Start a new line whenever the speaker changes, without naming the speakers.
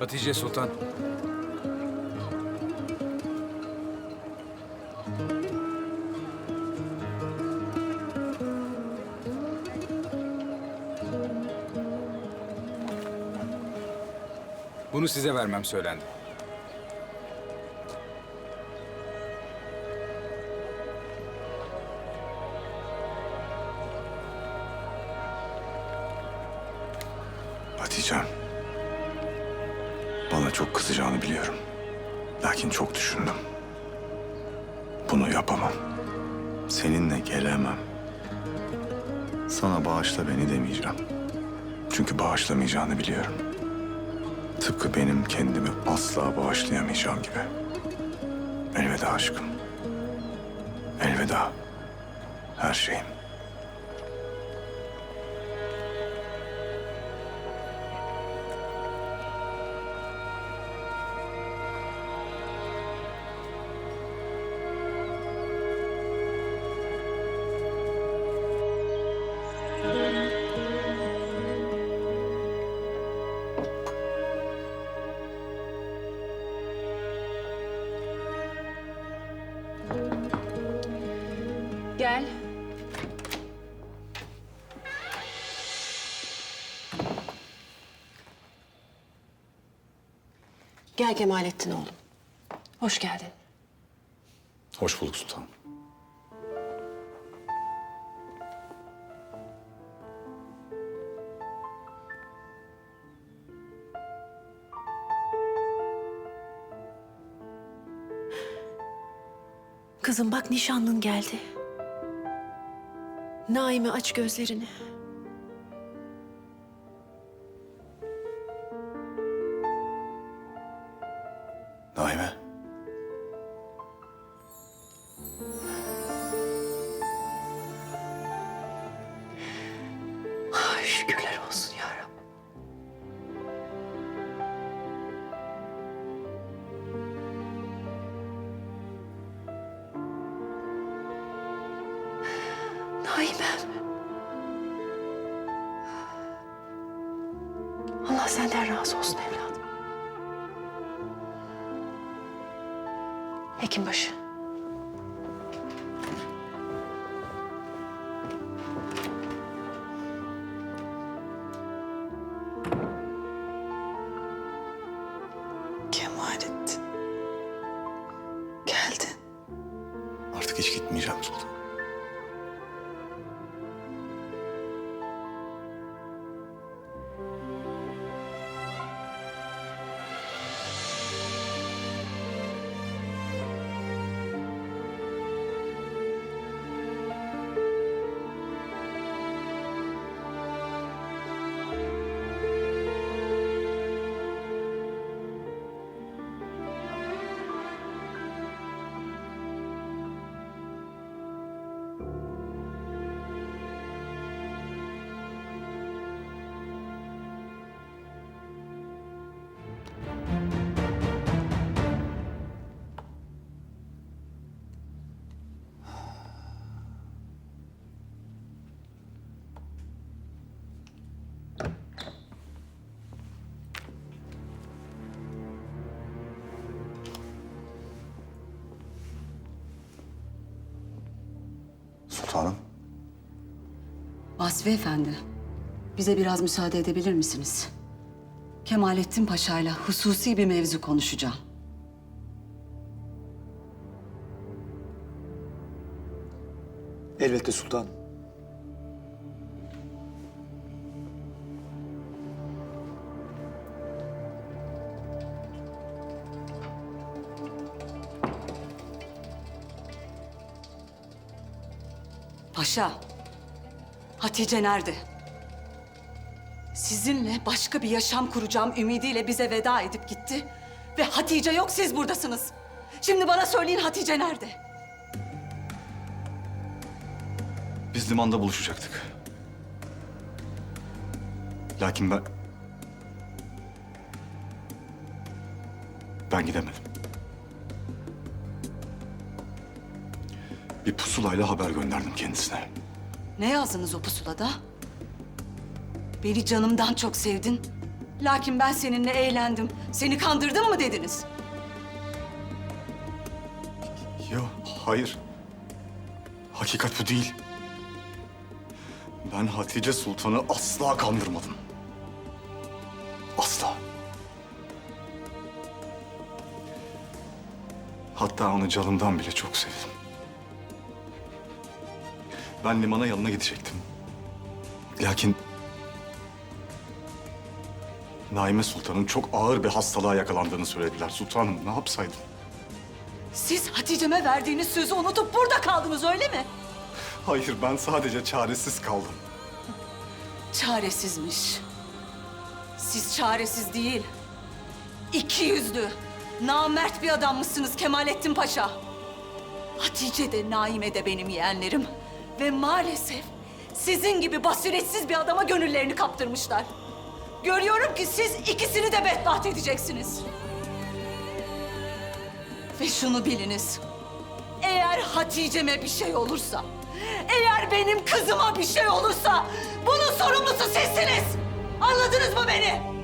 Hatice Sultan. Bunu size vermem söylendi.
Hatice'm. Bana çok kızacağını biliyorum. Lakin çok düşündüm. Bunu yapamam. Seninle gelemem. Sana bağışla beni demeyeceğim. Çünkü bağışlamayacağını biliyorum. Tıpkı benim kendimi asla bağışlayamayacağım gibi. Elveda aşkım. Elveda. Her şeyim.
Gel Kemalettin oğlum. Hoş geldin.
Hoş bulduk sultanım.
Kızım bak nişanlın geldi. Naime aç gözlerini.
Naime.
Ay, şükürler olsun ya Rabbi. Naimem. Allah senden razı olsun evladım. Hekimbaşı.
Kemalettin. Geldin.
Artık hiç gitmeyeceğim sultan.
Vasfi Efendi, bize biraz müsaade edebilir misiniz? Kemalettin Paşa'yla hususi bir mevzu konuşacağım.
Elbette sultan.
Paşa, Hatice nerede? Sizinle başka bir yaşam kuracağım ümidiyle bize veda edip gitti. Ve Hatice yok, siz buradasınız. Şimdi bana söyleyin Hatice nerede?
Biz limanda buluşacaktık. Lakin ben... Ben gidemedim. Bir pusulayla haber gönderdim kendisine.
Ne yazdınız o pusulada? Beni canımdan çok sevdin. Lakin ben seninle eğlendim. Seni kandırdım mı dediniz?
Yok, hayır. Hakikat bu değil. Ben Hatice Sultan'ı asla kandırmadım. Asla. Hatta onu canımdan bile çok sevdim. Ben limana yanına gidecektim. Lakin... Naime Sultan'ın çok ağır bir hastalığa yakalandığını söylediler. Sultanım ne yapsaydım?
Siz Hatice'me verdiğiniz sözü unutup burada kaldınız öyle mi?
Hayır ben sadece çaresiz kaldım.
Çaresizmiş. Siz çaresiz değil. İki yüzlü, namert bir adammışsınız Kemalettin Paşa. Hatice de Naime de benim yeğenlerim. Ve maalesef sizin gibi basiretsiz bir adama gönüllerini kaptırmışlar. Görüyorum ki siz ikisini de bedbaht edeceksiniz. Ve şunu biliniz. Eğer Hatice'me bir şey olursa, eğer benim kızıma bir şey olursa bunun sorumlusu sizsiniz. Anladınız mı beni?